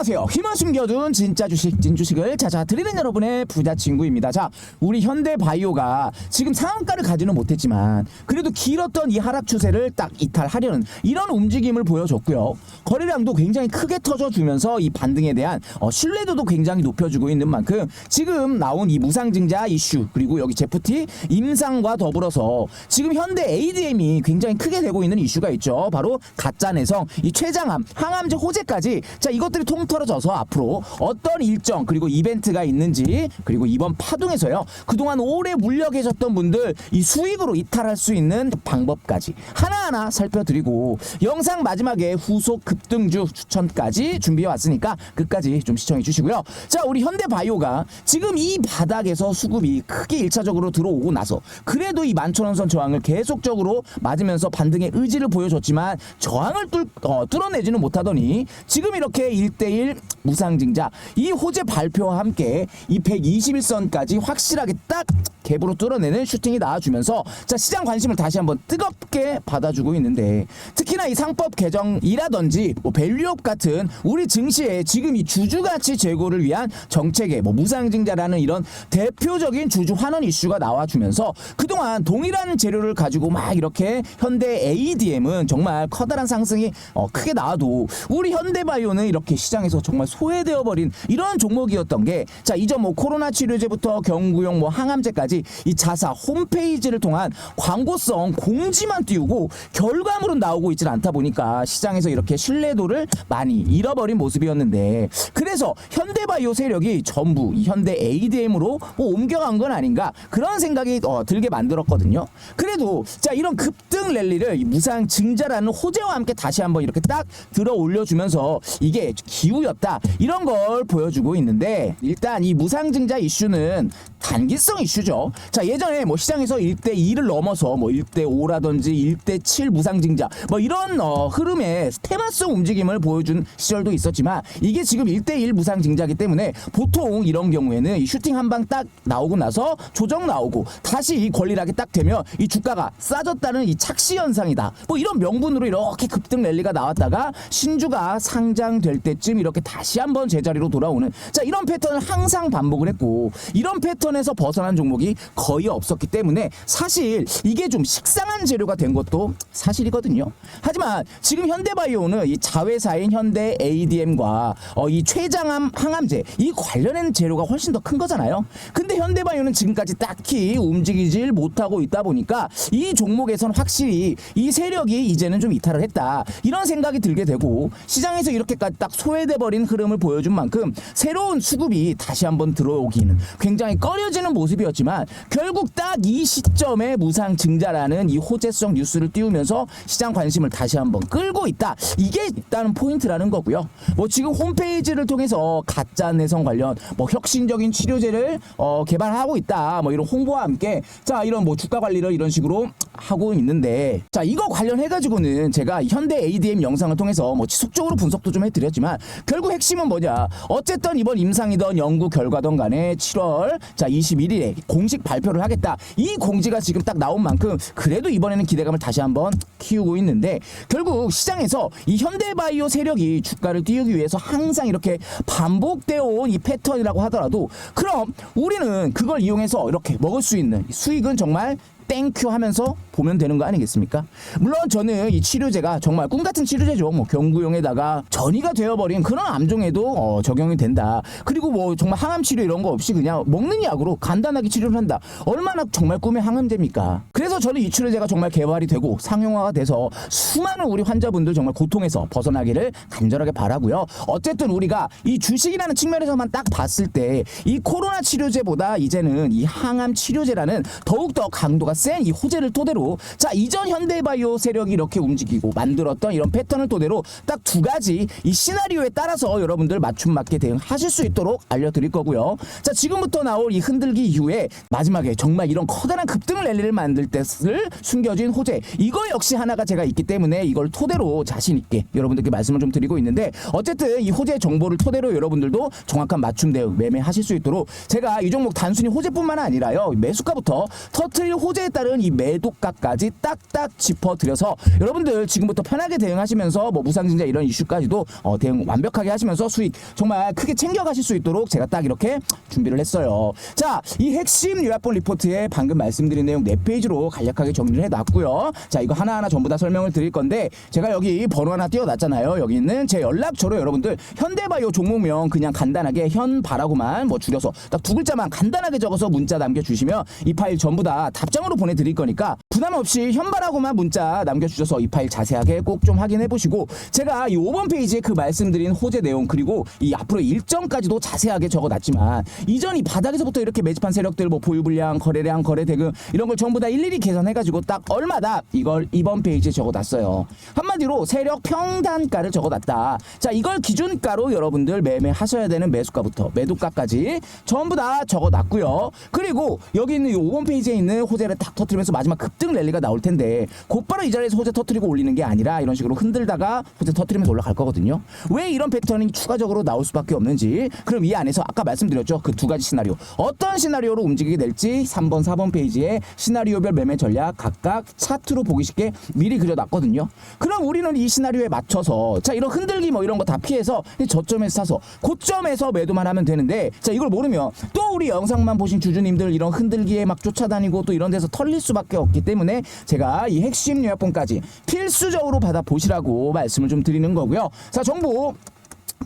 안녕하세요. 힘을 숨겨둔 진짜 주식, 찐 주식을 찾아 드리는 여러분의 부자 친구입니다. 자, 우리 현대바이오가 지금 상한가를 가지는 못했지만 그래도 길었던 이 하락 추세를 딱 이탈하려는 이런 움직임을 보여줬고요. 거래량도 굉장히 크게 터져주면서 이 반등에 대한 어, 신뢰도도 굉장히 높여주고 있는 만큼 지금 나온 이 무상증자 이슈 그리고 여기 제프티 임상과 더불어서 지금 현대 ADM이 굉장히 크게 되고 있는 이슈가 있죠. 바로 가짜 내성, 이 췌장암, 항암제 호재까지 자 이것들이 통 틀어져서 앞으로 어떤 일정 그리고 이벤트가 있는지 그리고 이번 파동에서요. 그동안 오래 물려 계셨던 분들 이 수익으로 이탈할 수 있는 방법까지 하나하나 살펴드리고 영상 마지막에 후속 급등주 추천까지 준비해 왔으니까 끝까지 좀 시청해 주시고요. 자 우리 현대바이오가 지금 이 바닥에서 수급이 크게 1차적으로 들어오고 나서 그래도 이 만천원선 저항을 계속적으로 맞으면서 반등의 의지를 보여줬지만 저항을 뚫, 어, 뚫어내지는 못하더니 지금 이렇게 1대1 무상증자. 이 호재 발표와 함께 이 121선까지 확실하게 딱 갭으로 뚫어내는 슈팅이 나와주면서 자 시장 관심을 다시 한번 뜨겁게 받아주고 있는데 특히나 이 상법 개정이라든지 뭐 밸류업 같은 우리 증시에 지금 이 주주가치 제고를 위한 정책에 뭐 무상증자라는 이런 대표적인 주주 환원 이슈가 나와주면서 그동안 동일한 재료를 가지고 막 이렇게 현대 ADM은 정말 커다란 상승이 어, 크게 나와도 우리 현대바이오는 이렇게 시장에서 정말 소외되어 버린 이런 종목이었던 게 자 이전 뭐 코로나 치료제부터 경구용 뭐 항암제까지 이 자사 홈페이지를 통한 광고성 공지만 띄우고 결과물은 나오고 있질 않다 보니까 시장에서 이렇게 신뢰도를 많이 잃어버린 모습이었는데 그래서 현대바이오 세력이 전부 이 현대 ADM으로 뭐 옮겨간 건 아닌가 그런 생각이 어, 들게 만들었거든요. 그래도 자 이런 급등 랠리를 이 무상 증자라는 호재와 함께 다시 한번 이렇게 딱 들어 올려주면서 이게 기우였다 이런 걸 보여주고 있는데 일단 이 무상 증자 이슈는 단기성 이슈죠. 자 예전에 뭐 시장에서 1대 2를 넘어서 뭐 1대 5라든지 1대 7 무상 증자 뭐 이런 어, 흐름의 테마성 움직임을 보여준 시절도 있었지만 이게 지금 1대 1 무상 증자기 때문에 보통 이런 경우에는 이 슈팅 한 방 딱 나오고 나서 조정 나오고 다시 이 권리락이 딱 되면 이 주가가 싸졌다는 이 착시 현상이다. 뭐 이런 명분으로 이렇게 급등 랠리가 나왔다가 신주가 상장될 때쯤 이렇게 다시 한번 제자리로 돌아오는 자 이런 패턴을 항상 반복을 했고 이런 패턴 에서 벗어난 종목이 거의 없었기 때문에 사실 이게 좀 식상한 재료가 된 것도 사실이거든요. 하지만 지금 현대바이오는 이 자회사인 현대 ADM과 어, 이 췌장암 항암제 이 관련된 재료가 훨씬 더 큰 거잖아요. 근데 현대바이오는 지금까지 딱히 움직이질 못하고 있다 보니까 이 종목에선 확실히 이 세력이 이제는 좀 이탈을 했다 이런 생각이 들게 되고 시장에서 이렇게까지 딱 소외돼 버린 흐름을 보여준 만큼 새로운 수급이 다시 한번 들어오기는 굉장히 꺼 려지는 모습이었지만 결국 딱 이 시점에 무상 증자라는 이 호재성 뉴스를 띄우면서 시장 관심을 다시 한번 끌고 있다. 이게 일단은 포인트라는 거고요. 뭐 지금 홈페이지를 통해서 가짜 내성 관련 뭐 혁신적인 치료제를 어, 개발하고 있다. 뭐 이런 홍보와 함께 자 이런 뭐 주가 관리를 이런 식으로 하고 있는데 자 이거 관련해 가지고는 제가 현대 ADM 영상을 통해서 뭐 지속적으로 분석도 좀 해드렸지만 결국 핵심은 뭐냐. 어쨌든 이번 임상이던 연구 결과던 간에 7월 자 21일에 공식 발표를 하겠다. 이 공지가 지금 딱 나온 만큼 그래도 이번에는 기대감을 다시 한번 키우고 있는데 결국 시장에서 이 현대바이오 세력이 주가를 띄우기 위해서 항상 이렇게 반복되어 온 이 패턴이라고 하더라도 그럼 우리는 그걸 이용해서 이렇게 먹을 수 있는 수익은 정말 땡큐 하면서 보면 되는 거 아니겠습니까? 물론 저는 이 치료제가 정말 꿈 같은 치료제죠. 뭐 경구용에다가 전이가 되어버린 그런 암종에도 어, 적용이 된다. 그리고 뭐 정말 항암 치료 이런 거 없이 그냥 먹는 약으로 간단하게 치료를 한다. 얼마나 정말 꿈의 항암제입니까? 그래서 저는 이 치료제가 정말 개발이 되고 상용화가 돼서 수많은 우리 환자분들 정말 고통에서 벗어나기를 간절하게 바라고요. 어쨌든 우리가 이 주식이라는 측면에서만 딱 봤을 때 이 코로나 치료제보다 이제는 이 항암 치료제라는 더욱더 강도가 센 이 호재를 토대로 자 이전 현대바이오 세력이 이렇게 움직이고 만들었던 이런 패턴을 토대로 딱 두 가지 이 시나리오에 따라서 여러분들 맞춤 맞게 대응하실 수 있도록 알려드릴 거고요. 자 지금부터 나올 이 흔들기 이후에 마지막에 정말 이런 커다란 급등 랠리를 만들 때를 숨겨진 호재 이거 역시 하나가 제가 있기 때문에 이걸 토대로 자신 있게 여러분들께 말씀을 좀 드리고 있는데 어쨌든 이 호재 정보를 토대로 여러분들도 정확한 맞춤 대응 매매하실 수 있도록 제가 이 종목 단순히 호재뿐만 아니라요 매수가부터 터트릴 호재 따른 이 매도가까지 딱딱 짚어드려서 여러분들 지금부터 편하게 대응하시면서 뭐 무상증자 이런 이슈까지도 어, 대응 완벽하게 하시면서 수익 정말 크게 챙겨가실 수 있도록 제가 딱 이렇게 준비를 했어요. 자, 이 핵심 요약본 리포트에 방금 말씀드린 내용 네 페이지로 간략하게 정리를 해놨고요. 자, 이거 하나하나 전부 다 설명을 드릴 건데 제가 여기 번호 하나 띄워놨잖아요. 여기 있는 제 연락처로 여러분들 현대바이오 종목명 그냥 간단하게 현바라고만 뭐 줄여서 딱 두 글자만 간단하게 적어서 문자 남겨주시면 이 파일 전부 다 답장으로 보내드릴 거니까 부담 없이 현바라고만 문자 남겨주셔서 이 파일 자세하게 꼭 좀 확인해 보시고 제가 이 5번 페이지에 그 말씀드린 호재 내용 그리고 이 앞으로 일정까지도 자세하게 적어놨지만 이전 이 바닥에서부터 이렇게 매집한 세력들 뭐 보유 불량 거래량 거래 대금 이런 걸 전부 다 일일이 계산해가지고 딱 얼마다 이걸 이번 페이지에 적어놨어요. 한마디로 세력 평단가를 적어놨다. 자 이걸 기준가로 여러분들 매매하셔야 되는 매수가부터 매도가까지 전부 다 적어놨고요. 그리고 여기 있는 이 5번 페이지에 있는 호재를 딱 터트리면서 마지막 급등 랠리가 나올 텐데 곧바로 이 자리에서 호재 터트리고 올리는 게 아니라 이런 식으로 흔들다가 호재 터트리면서 올라갈 거거든요. 왜 이런 패턴이 추가적으로 나올 수밖에 없는지 그럼 이 안에서 아까 말씀드렸죠. 그 두 가지 시나리오. 어떤 시나리오로 움직이게 될지 3번 4번 페이지에 시나리오별 매매 전략 각각 차트로 보기 쉽게 미리 그려놨거든요. 그럼 우리는 이 시나리오에 맞춰서 자 이런 흔들기 뭐 이런 거 다 피해서 이 저점에서 사서 고점에서 매도만 하면 되는데 자 이걸 모르면 또 우리 영상만 보신 주주님들 이런 흔들기에 막 쫓아다니고 또 이런 데서 털릴 수밖에 없기 때문에 제가 이 핵심 요약본까지 필수적으로 받아 보시라고 말씀을 좀 드리는 거고요. 자 정보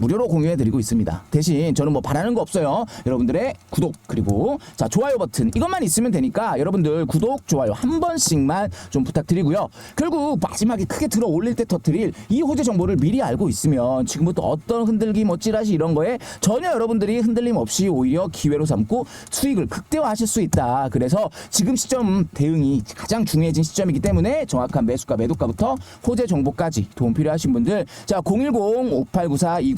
무료로 공유해드리고 있습니다. 대신 저는 뭐 바라는 거 없어요. 여러분들의 구독 그리고 자 좋아요 버튼 이것만 있으면 되니까 여러분들 구독 좋아요 한 번씩만 좀 부탁드리고요. 결국 마지막에 크게 들어 올릴 때 터트릴 이 호재 정보를 미리 알고 있으면 지금부터 어떤 흔들기 뭐 찌라시 이런 거에 전혀 여러분들이 흔들림 없이 오히려 기회로 삼고 수익을 극대화하실 수 있다. 그래서 지금 시점 대응이 가장 중요해진 시점이기 때문에 정확한 매수가 매도가부터 호재 정보까지 도움 필요하신 분들 자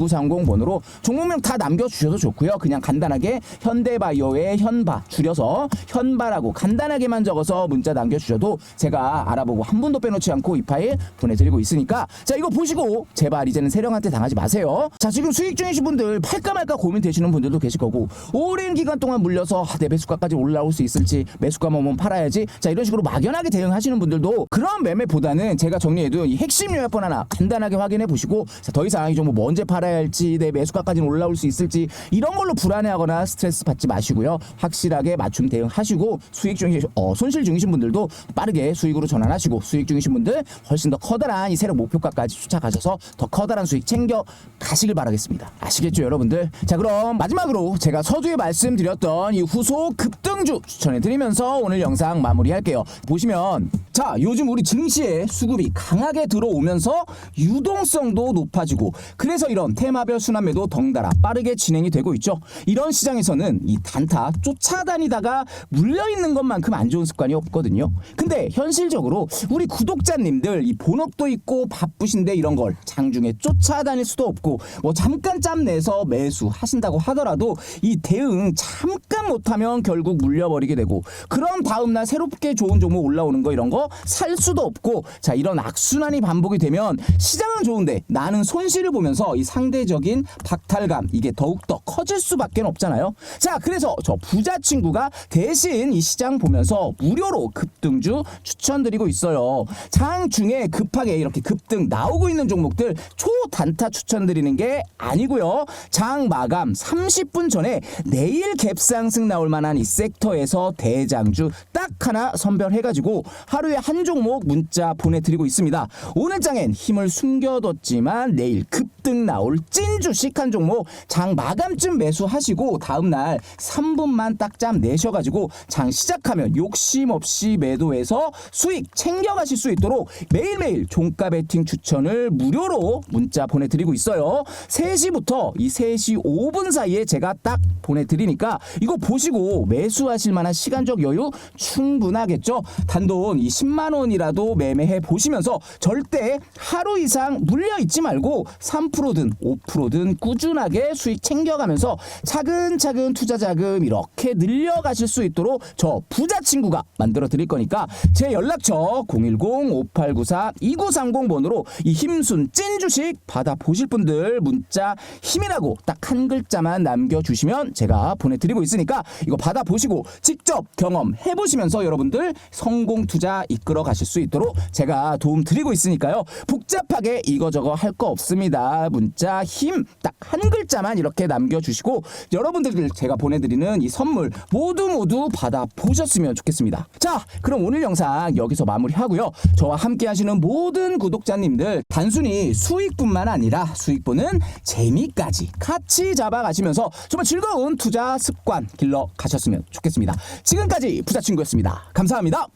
010-5894-2930 번호로 종목명 다 남겨주셔도 좋고요. 그냥 간단하게 현대바이오의 현바 줄여서 현바라고 간단하게만 적어서 문자 남겨주셔도 제가 알아보고 한 분도 빼놓지 않고 이 파일 보내드리고 있으니까 자 이거 보시고 제발 이제는 세령한테 당하지 마세요. 자 지금 수익 중이신 분들 팔까 말까 고민되시는 분들도 계실 거고 오랜 기간 동안 물려서 아, 내 매수가까지 올라올 수 있을지 매수가만 오면 팔아야지 자 이런 식으로 막연하게 대응하시는 분들도 그런 매매보다는 제가 정리해둔 이 핵심 요약본 하나 간단하게 확인해 보시고 자, 더 이상 이 종목 뭐 언제 팔아야 할지 내 매수가까지는 올라올 수 있을지 이런 걸로 불안해하거나 스트레스 받지 마시고요. 확실하게 맞춤 대응하시고 수익 중이 어, 손실 중이신 분들도 빠르게 수익으로 전환하시고 수익 중이신 분들 훨씬 더 커다란 이 세력 목표가까지 쫓아가셔서 더 커다란 수익 챙겨 가시길 바라겠습니다. 아시겠죠 여러분들? 자 그럼 마지막으로 제가 서두에 말씀드렸던 이 후속 급등주 추천해 드리면서 오늘 영상 마무리할게요. 보시면 자 요즘 우리 증시에 수급이 강하게 들어오면서 유동성도 높아지고 그래서 이런 테마별 순환매도 덩달아 빠르게 진행이 되고 있죠. 이런 시장에서는 이 단타 쫓아다니다가 물려 있는 것만큼 안 좋은 습관이 없거든요. 근데 현실적으로 우리 구독자님들 이 본업도 있고 바쁘신데 이런 걸 장중에 쫓아다닐 수도 없고 뭐 잠깐 짬 내서 매수 하신다고 하더라도 이 대응 잠깐 못하면 결국 물려버리게 되고 그럼 다음날 새롭게 좋은 종목 올라오는 거 이런 거살 수도 없고 자 이런 악순환이 반복이 되면 시장은 좋은데 나는 손실을 보면서 이 상대적인 박탈감 이게 더욱더 커질 수밖에 없잖아요. 자 그래서 저 부자 친구가 대신 이 시장 보면서 무료로 급등주 추천드리고 있어요. 장 중에 급하게 이렇게 급등 나오고 있는 종목들 초단타 추천드리는 게 아니고요. 장 마감 30분 전에 내일 갭상승 나올 만한 이 섹터에서 대장주 딱 하나 선별해가지고 하루에 한 종목 문자 보내드리고 있습니다. 오늘 장엔 힘을 숨겨뒀지만 내일 급등 나올 찐 주식 한 종목 장 마감쯤 매수하시고 다음날 3분만 딱짬 내셔가지고 장 시작하면 욕심 없이 매도해서 수익 챙겨가실 수 있도록 매일매일 종가 베팅 추천을 무료로 문자 보내드리고 있어요. 3시부터 이 3시 5분 사이에 제가 딱 보내드리니까 이거 보시고 매수하실 만한 시간적 여유 충분하겠죠. 단돈 이 10만 원이라도 매매해 보시면서 절대 하루 이상 물려 있지 말고 3% 3%든 5%든 꾸준하게 수익 챙겨가면서 차근차근 투자 자금 이렇게 늘려가실 수 있도록 저 부자 친구가 만들어 드릴 거니까 제 연락처 010-5894-2930 번호로 이 힘순 찐 주식 받아 보실 분들 문자 힘이라고 딱 한 글자만 남겨주시면 제가 보내드리고 있으니까 이거 받아 보시고 직접 경험해 보시면서 여러분들 성공 투자 이끌어 가실 수 있도록 제가 도움 드리고 있으니까요. 복잡하게 이거저거 할 거 없습니다. 문자 힘 딱 한 글자만 이렇게 남겨주시고 여러분들 제가 보내드리는 이 선물 모두 모두 받아 보셨으면 좋겠습니다. 자 그럼 오늘 영상 여기서 마무리하고요. 저와 함께 하시는 모든 구독자님들 단순히 수익뿐만 아니라 수익보는 재미까지 같이 잡아가시면서 정말 즐거운 투자 습관 길러 가셨으면 좋겠습니다. 지금까지 부자친구였습니다. 감사합니다